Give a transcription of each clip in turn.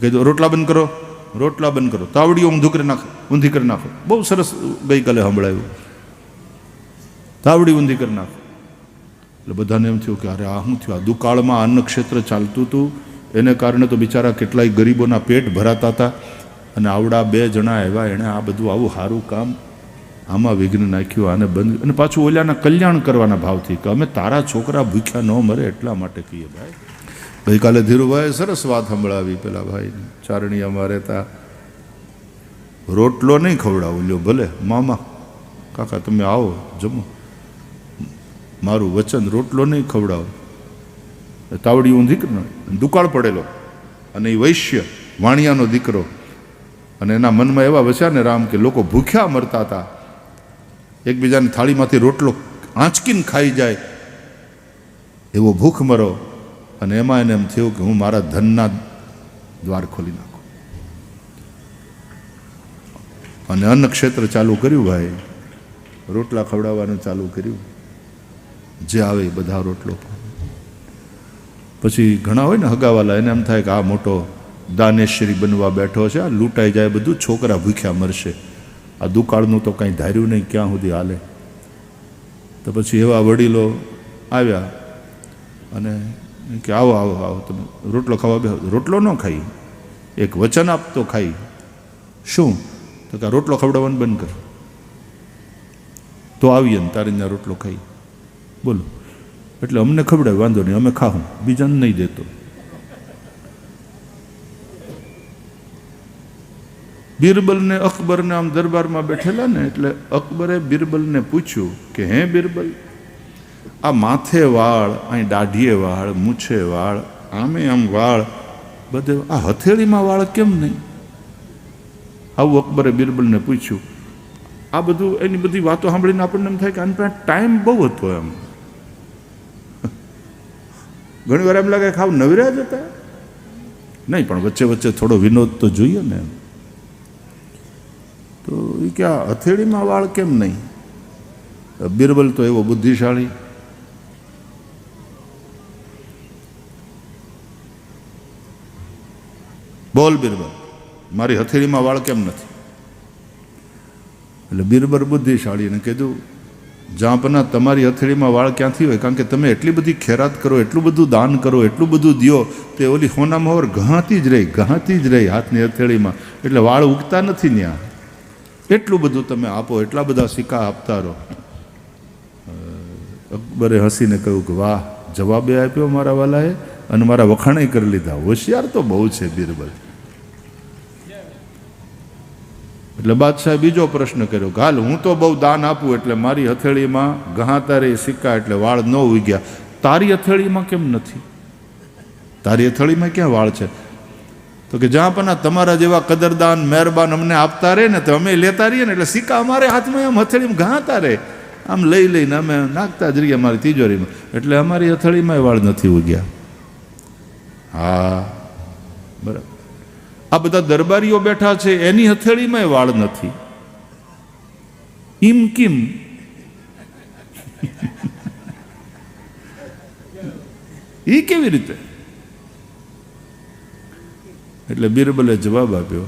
દો રોટલા બંધ કરો. રોટલા બંધ કરો. તાવડીઓ ઊંધું કરી નાખો, ઊંધી કરી નાખો. બહુ સરસ ગઈકાલે સંભળાયું. તાવડી ઊંધી કરી નાખો. એટલે બધાને એમ થયું કે અરે આ શું થયું? આ દુકાળમાં અન્ન ક્ષેત્ર ચાલતું હતું. એને કારણે તો બિચારા કેટલાય ગરીબોના પેટ ભરાતા હતા. અને આવડા બે જણા આવ્યા એણે આ બધું આવું સારું કામ આમાં વિઘ્ન નાખ્યું, આને બંધ. અને પાછું ઓલાના કલ્યાણ કરવાના ભાવથી કે અમે તારા છોકરા ભૂખ્યા ન મરે એટલા માટે કહીએ ભાઈ. ગઈકાલે ધીરુભાઈએ સરસ વાત સંભળાવી પેલા ભાઈને. ચારણીયામાં રહેતા રોટલો નહીં ખવડાવું. લ્યો ભલે, મામા, કાકા, તમે આવો, જમો. મારું વચન રોટલો નહીં ખવડાવો. તાવડી હું દીકરો દુકાળ પડેલો. અને એ વૈશ્ય, વાણિયાનો દીકરો. અને એના મનમાં એવા વસ્યા ને રામ કે લોકો ભૂખ્યા મરતા હતા એકબીજાની થાળીમાંથી રોટલો આંચકીને ખાઈ જાય. એવો ભૂખ મરો. અને એમાં એને એમ થયું કે હું મારા ધનના દ્વાર ખોલી નાખું. અને અન્ન ક્ષેત્ર ચાલુ કર્યું ભાઈ. રોટલા ખવડાવવાનું ચાલુ કર્યું. જે આવે બધા રોટલો પછી ઘણા હોય ને હગાવાલા, એને એમ થાય કે આ મોટો દાનેશ્વરી બનવા બેઠો છે, આ લૂંટાઈ જાય, બધું છોકરા ભૂખ્યા મરશે. આ દુકાળનું તો કંઈ ધાર્યું નહીં, ક્યાં સુધી હાલે? તો પછી એવા વડીલો આવ્યા અને કે આવો આવો આવો, તમે રોટલો ખાવા બે રોટલો ન ખાઈ. એક વચન આપતો ખાઈ. શું? તો કે રોટલો ખવડાવવાનું બંધ કર. તો આવીએ ને તારી ત્યાં રોટલો ખાઈ. બોલો. એટલે અમને ખવડાવે, વાંધો નહીં, અમે ખાવું બીજાને નહીં દેતો. બિરબલને અકબરને આમ દરબારમાં બેઠેલા ને એટલે અકબરે બિરબલને પૂછ્યું કે, હે બિરબલ આ માથે વાળ અહીં દાઢીએ વાળ, મૂછે વાળ, આમે આમ વાળ, બધે આ હથેળીમાં વાળ કેમ નહીં? આવું અકબરે બિરબલને પૂછ્યું. આ બધું એની બધી વાતો સાંભળીને આપણને એમ થાય કે આની પાસે ટાઈમ બહુ હતો એમ. ઘણી વાર એમ લાગે ખાવ નવરા જ હતા. નહીં, પણ વચ્ચે વચ્ચે થોડો વિનોદ તો જોઈએ ને એમ. તો એ કે આ હથેળીમાં વાળ કેમ નહીં? બિરબલ તો એવો બુદ્ધિશાળી બોલ બિરબલ, મારી હથેળીમાં વાળ કેમ નથી? એટલે બિરબર બુદ્ધિશાળીને કીધું, જાપના તમારી હથેળીમાં વાળ ક્યાંથી હોય? કારણ કે તમે એટલી બધી ખેરાત કરો, એટલું બધું દાન કરો, એટલું બધું દિયો, તે ઓલી હોનામાં ઓર ઘાતી જ રહી, ઘાતી જ રહી હાથની હથેળીમાં. એટલે વાળ ઉગતા નથી ત્યાં એટલું બધું તમે આપો, એટલા બધા સિક્કા આપતા રહો. અકબરે હસીને કહ્યું કે, વાહ, જવાબે આપ્યો મારા વાલાએ અને મારા વખાણે કરી લીધા. હોશિયાર તો બહુ છે બિરબલ. એટલે બાદશાહે બીજો પ્રશ્ન કર્યો કે, હાલ હું તો બહુ દાન આપું એટલે મારી હથેળીમાં ગહાતા રે, સિક્કા એટલે વાળ ન ઉગ્યા. તારી હથેળીમાં કેમ નથી? તારી હથેળીમાં ક્યાં વાળ છે? તો કે, જ્યાં પણ તમારા જેવા કદરદાન, મહેરબાન અમને આપતા રહે ને તો અમે લેતા રહીએ ને એટલે સિક્કા અમારે હાથમાં એમ હથેળીમાં ઘાતા રહે આમ લઈ લઈને અમે નાખતા જ રહીએ અમારી તિજોરીમાં. એટલે અમારી હથેળીમાં વાળ નથી ઉગ્યા. હા, બરાબર. આ બધા દરબારીઓ બેઠા છે, એની હથેળીમાં વાળ નથી. ઇમ કિમ? એ કેવી રીતે? એટલે બિરબલે જવાબ આપ્યો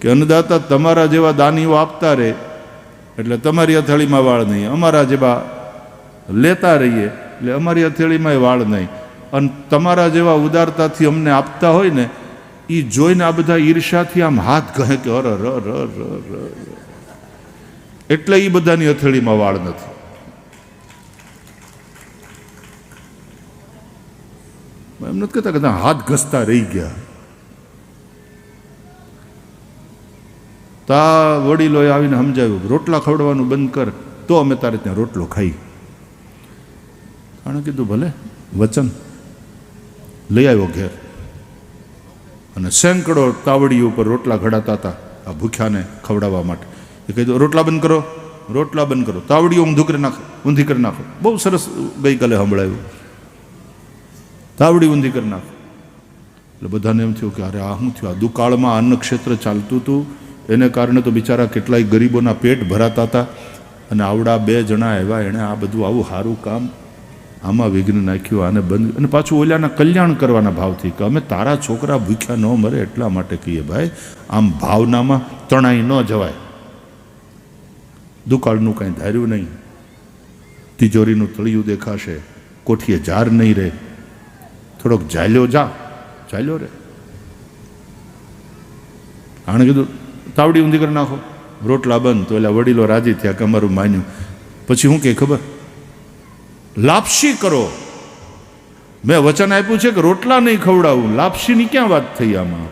કે, અન્નદાતા તમારા જેવા દાનીઓ આપતા રહે એટલે તમારી હથેળીમાં વાળ નહીં. અમારા જેવા લેતા રહીએ, એટલે અમારી હથેળીમાં વાળ નહીં. અને તમારા જેવા ઉદારતાથી અમને આપતા હોય ને એ જોઈને આ બધા ઈર્ષાથી આમ હાથ કહે કે અર ર ર ર ર એટલે એ બધાની હથેળીમાં વાળ નથી. એમ નથી કહેતા કદાચ હાથ ઘસતા રહી ગયા. તા વડીલોએ આવીને સમજાવ્યું, રોટલા ખવડવાનું બંધ કર, તો અમે તારે ત્યાં રોટલો ખાઈ. આણે કીધું, ભલે, વચન. લઈ આવ્યો ઘેર. અને સેંકડો તાવડી ઉપર રોટલા ઘડાતા હતા આ ભૂખ્યાને ખવડાવવા માટે. એ કીધું રોટલા બંધ કરો, રોટલા બંધ કરો. તાવડીઓ ઊંધું કરી નાખો, ઊંધી કરી નાખો. બહુ સરસ ગઈકાલે સંભળાયું. તાવડી ઊંધી કરી નાખો. એટલે બધાને એમ થયું કે, અરે, આ શું થયું? આ દુકાળમાં અન્ન ક્ષેત્ર ચાલતું હતું. એને કારણે તો બિચારા કેટલાય ગરીબોના પેટ ભરાતા હતા. અને આવડા બે જણા આવ્યા એણે આ બધું આવું સારું કામ આમાં વિઘ્ન નાખ્યું, આને બંધ અને પાછું ઓલાના કલ્યાણ કરવાના ભાવથી કે અમે તારા છોકરા ભૂખ્યા ન મરે એટલા માટે કહીએ ભાઈ, આમ ભાવનામાં તણાઈ ન જવાય. દુકાળનું કાંઈ ધાર્યું નહીં. તિજોરીનું તળિયું દેખાશે, કોઠીએ જાર નહીં રહે. થોડોક જાલ્યો જા ચાલ્યો રે આણે કીધું, તાવડી ઊંધી કરી નાખો. રોટલા બંધ, તો એટલે વડીલો રાજી થયા કે અમારું માન્યું. પછી હું કે ખબર? લાપસી કરો. મેં વચન આપ્યું છે કે રોટલા નહીં ખવડાવું. લાપસીની ક્યાં વાત થઈ આમાં?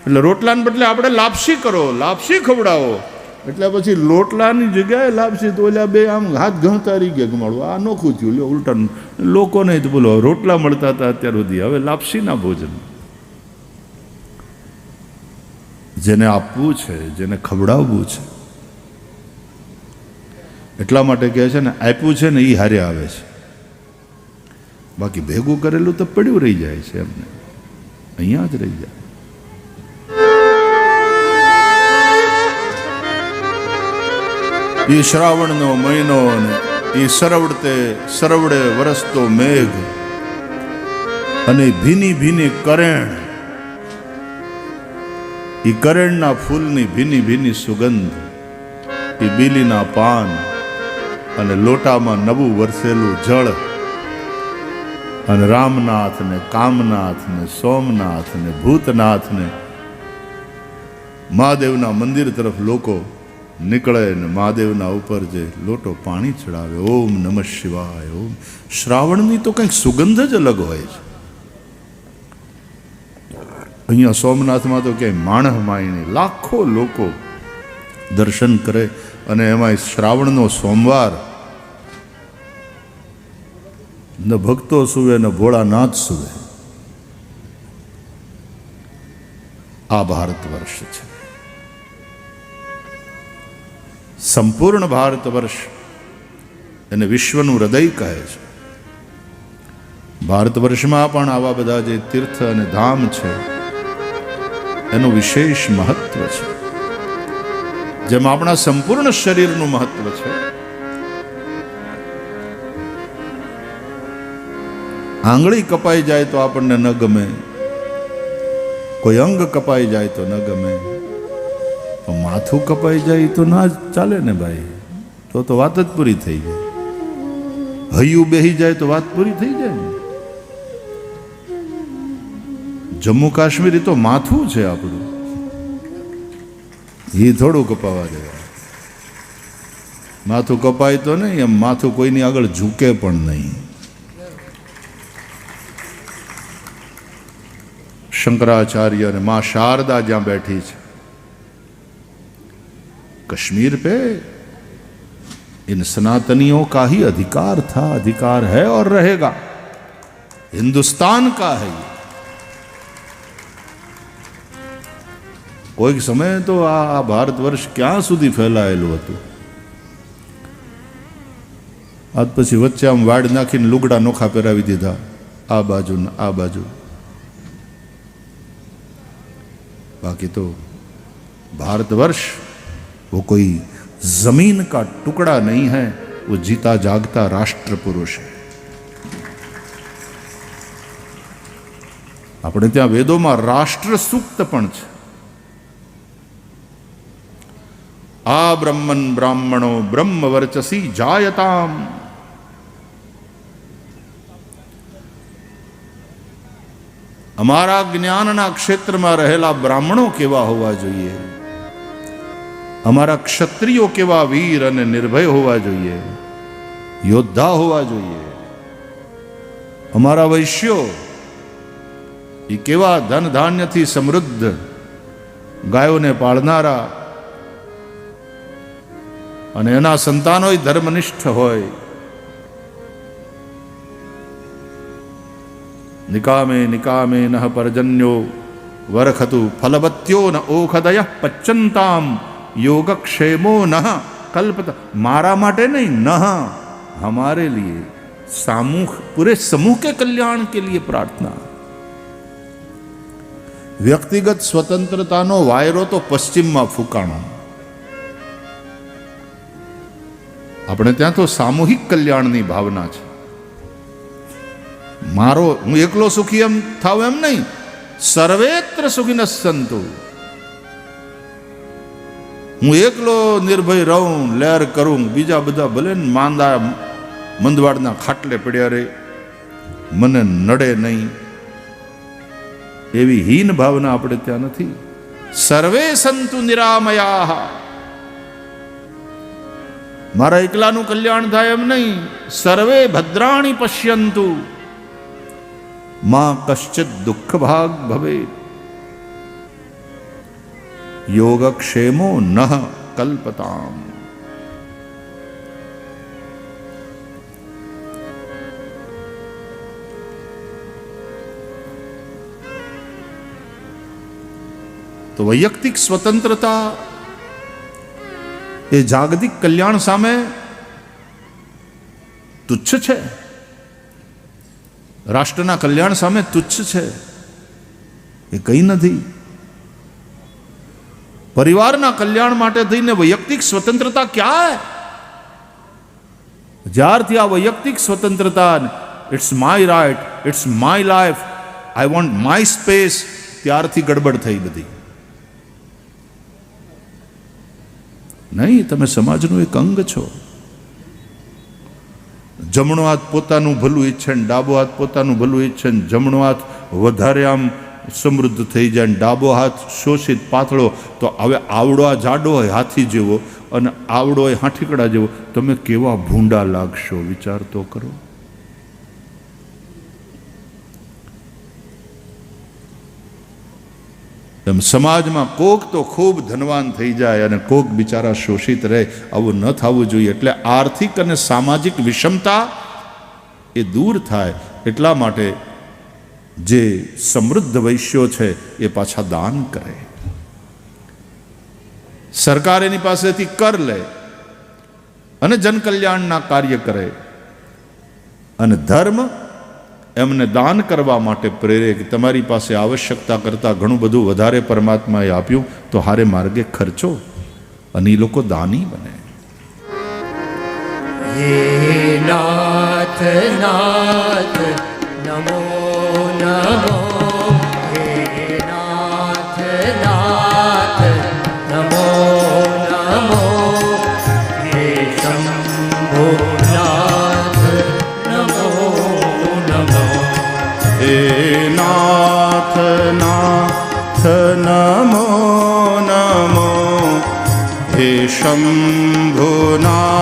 એટલે રોટલાને બદલે આપણે લાપસી કરો. લાપસી ખવડાવો. એટલે પછી લોટલાની જગ્યાએ લાપસી તો ઓલા બે આમ હાથ ઘણતારી ગયા ગમાડું આ નોખું થયું. લ્યો ઉલટા લોકોને તો બોલો, રોટલા મળતા હતા અત્યાર સુધી. હવે લાપસીના ભોજન. જેને આપવું છે, જેને ખવડાવવું છે એટલા માટે કહે છે ને, આપ્યું છે ને એ હારે આવે છે. બાકી ભેગું કરેલું તો પડ્યું રહી જાય છે એમને. અહીંયા જ રહી જાય. એ શ્રાવણનો મહિનો અને એ સરવડતે સરવડે વરસતો મેઘ અને ભીની ભીની કરેણ. એ કરેણના ફૂલની ભીની ભીની સુગંધ એ બીલીના પાન અને લોટામાં નવું વરસેલું જળ. અને રામનાથ ને કામનાથ ને સોમનાથ ને ભૂતનાથ ને મહાદેવના મંદિર તરફ લોકો નીકળે ને મહાદેવના ઉપર જે લોટો પાણી ચડાવે. ઓમ નમઃ શિવાય. ઓમ. શ્રાવણની તો કંઈક સુગંધ જ અલગ હોય છે. અહીંયા સોમનાથમાં તો ક્યાંય માણહ માયણી, લાખો લોકો દર્શન કરે અને એમાં શ્રાવણનો સોમવાર ન ભક્તો સુવે, ન ભોળાનાથ સુવે. આ ભારત વર્ષ છે. સંપૂર્ણ ભારત વર્ષ એને વિશ્વનું હૃદય કહે છે. ભારત વર્ષમાં પણ આવા બધા જે તીર્થ અને ધામ છે, એનું વિશેષ મહત્વ છે. જેમ આપણા સંપૂર્ણ શરીરનું મહત્વ છે આંગળી કપાઈ જાય તો આપણને ન ગમે. કોઈ અંગ કપાઈ જાય તો ન ગમે. પણ માથું કપાઈ જાય તો ના જ ચાલે ને ભાઈ. તો તો વાત જ પૂરી થઈ જાય હૈયું બેહી જાય તો વાત પૂરી થઈ જાય ને. જમ્મુ કાશ્મીરી તો માથું છે આપણું. એ થોડું કપાવા દેવા. માથું કપાય તો નહીં, એમ માથું કોઈની આગળ ઝૂકે પણ નહીં. शंकराचार्य અને માં શારદા જ્યાં बैठी છે कश्मीर पे इन सनातनियों का ही अधिकार था अधिकार है और रहेगा हिंदुस्तान का है ये કોઈક સમયે તો આ આ ભારત વર્ષ ક્યાં સુધી ફેલાયેલું હતું આજ પછી વચ્ચે આમ વાડ નાખીને લુગડા નોખા પહેરાવી દીધા આ બાજુ ને આ બાજુ बाकी तो भारतवर्ष वो कोई जमीन का टुकड़ा नहीं है वो जीता जागता राष्ट्र पुरुष है આપણે ત્યાં વેદોમાં રાષ્ટ્ર સૂક્ત પણ છે આ બ્રહ્મન બ્રાહ્મણો બ્રહ્મ વર્ચસી જાયતામ અમારા જ્ઞાનના ક્ષેત્રમાં રહેલા બ્રાહ્મણો કેવા હોવા જોઈએ? અમારા ક્ષત્રિયો કેવા વીર અને નિર્ભય હોવા જોઈએ? યોદ્ધા હોવા જોઈએ? અમારા વૈશ્યો એ કેવા ધન ધાન્યથી સમૃદ્ધ, ગાયોને પાળનારા અને એના સંતાનોય ધર્મનિષ્ઠ હોય? નિકામે નિકામે નઃ પરજન્યો વરખતુ ફલવત્યો ન ઓખદય પચ્ચંતામ યોગક્ષેમો નઃ કલ્પત મારા માટે નહીં નહ हमारे लिए सामूह पूरे समूह के कल्याण के लिए प्रार्थना વ્યક્તિગત સ્વતંત્રતાનો વાયરો તો પશ્ચિમમાં ફૂંકાણો આપણે ત્યાં તો સામૂહિક કલ્યાણની ભાવના છે મારો, હું એકલો સુખી એમ થાવ એમ નહીં. સર્વેત્ર સુખીન સંતુ હું એકલો નિર્ભય રહું, લહેર કરું, બીજા બધા ભલે ને માંદા મંદવાડના ખાટલે પડ્યા રે, મને નડે નહીં. એવી હીન ભાવના આપણે ત્યાં નથી. સર્વે સંતુ નિરામયા. મારા એકલાનું કલ્યાણ થાય એમ નહીં. સર્વે ભદ્રાણી પશ્યંતુ. માં કશ્ચિત દુઃખ ભાગ ભવે યોગક્ષેમો ન કલ્પતામ તો વૈયક્તિક સ્વતંત્રતા એ જાગતિક કલ્યાણ સામે તુચ્છ છે રાષ્ટ્રના કલ્યાણ સામે તુચ્છ છે. એ કંઈ નથી. પરિવારના કલ્યાણ માટે થઈને વૈયક્તિક સ્વતંત્રતા ક્યાં જ્યારથી આ વૈયક્તિક સ્વતંત્રતા it's my right it's my life I want my space ત્યારથી ગડબડ થઈ બધી. નહીં, તમે સમાજનું એક અંગ છો. જમણો હાથ પોતાનું ભલું ઈચ્છે ને ડાબો હાથ પોતાનું ભલું ઈચ્છે ને જમણો હાથ વધારે આમ સમૃદ્ધ થઈ જાય ને ડાબો હાથ શોષિત પાતળો, તો હવે આવડો આ જાડો હોય હાથી જેવો અને આવડો હોય હાઠીકડા જેવો, તમે કેવા ભૂંડા લાગશો? વિચાર તો કરો. એમ સમાજમાં કોક તો ખૂબ ધનવાન થઈ જાય અને કોક બિચારા શોષિત રહે, આવું ન થવું જોઈએ. એટલે આર્થિક અને સામાજિક વિષમતા એ દૂર થાય. એટલા માટે જે સમૃદ્ધ વૈશ્યો છે એ પાછા દાન કરે. સરકાર એની પાસેથી કર લે અને જનકલ્યાણના કાર્ય કરે. અને ધર્મ એમને દાન કરવા માટે પ્રેરે કે તમારી પાસે આવશ્યકતા કરતાં ઘણું બધું વધારે પરમાત્માએ આપ્યું, તો હારે માર્ગે ખર્ચો. અને એ લોકો દાની બને. નાથ નાથ, નમો નમો. હે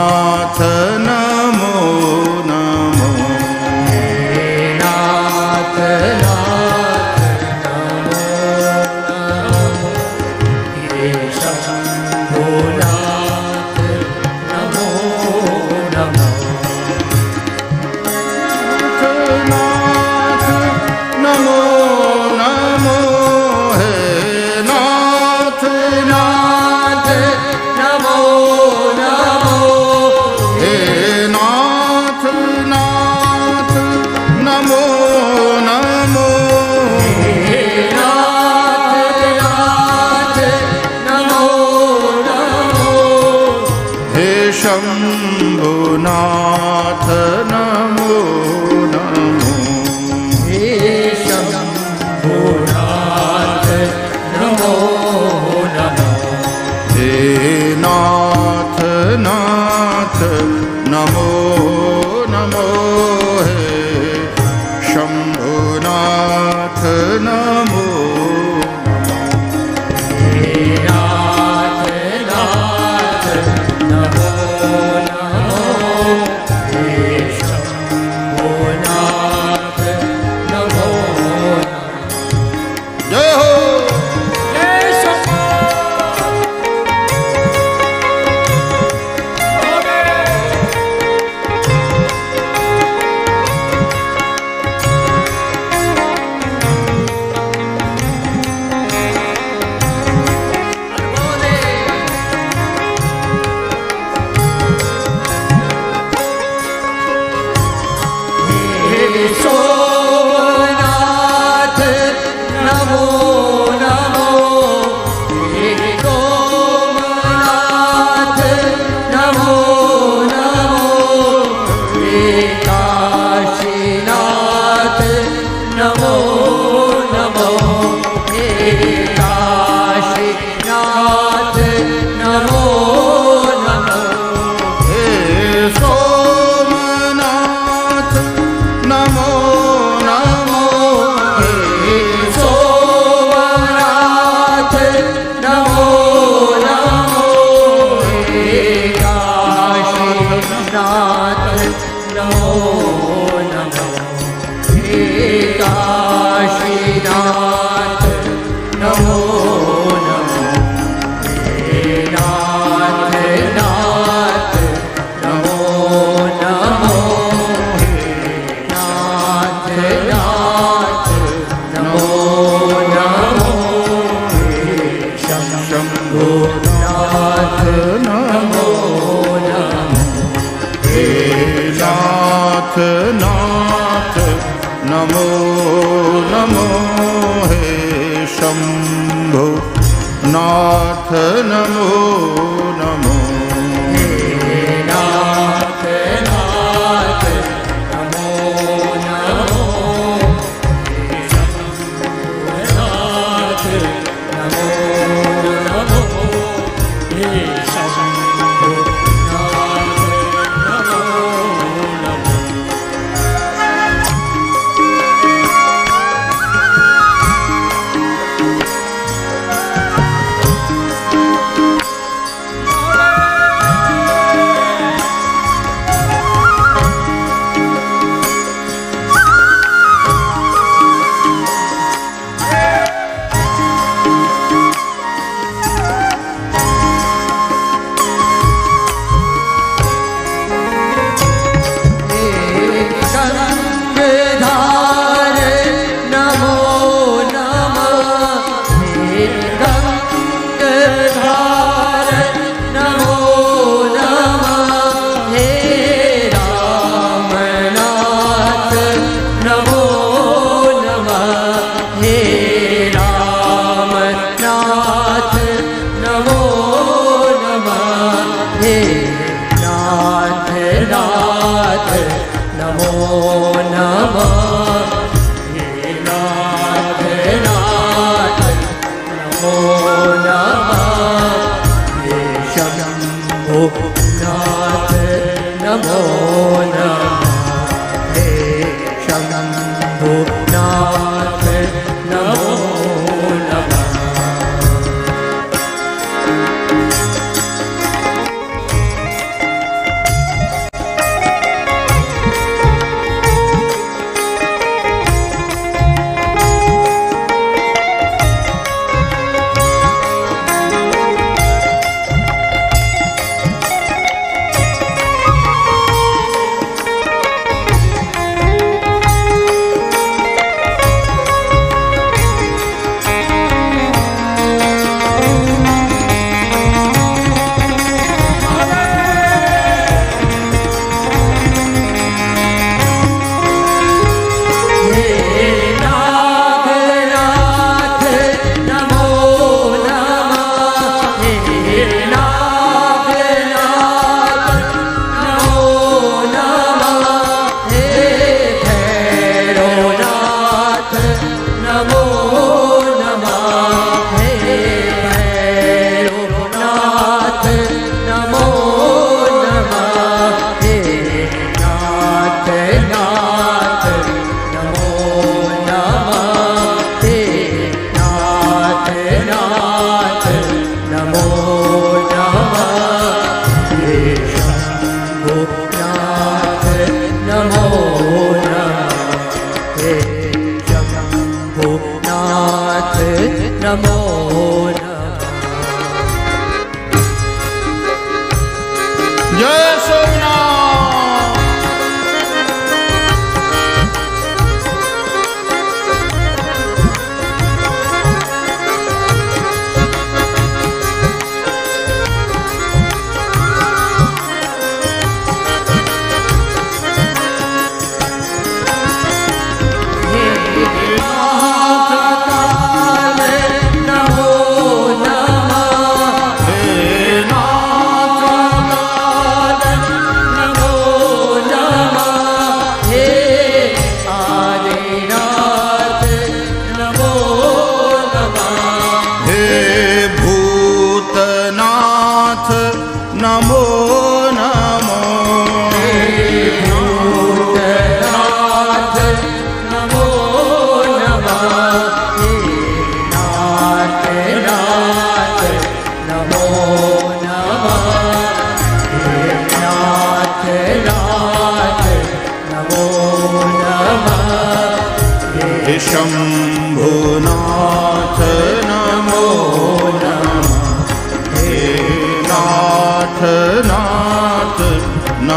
નમો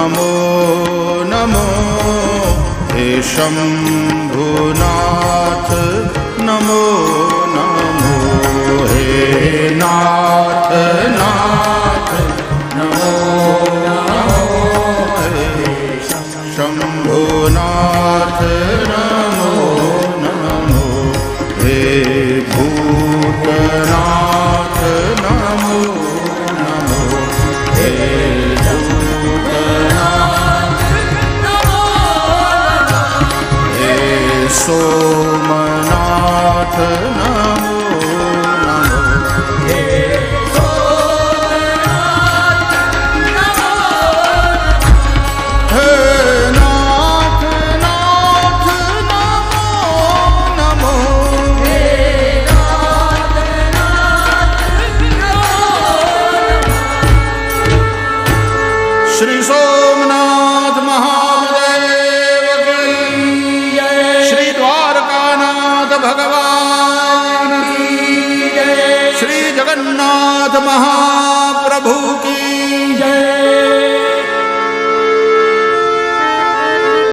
नमो नमो हे शम्भुनाथ नमो नमो हे नाथ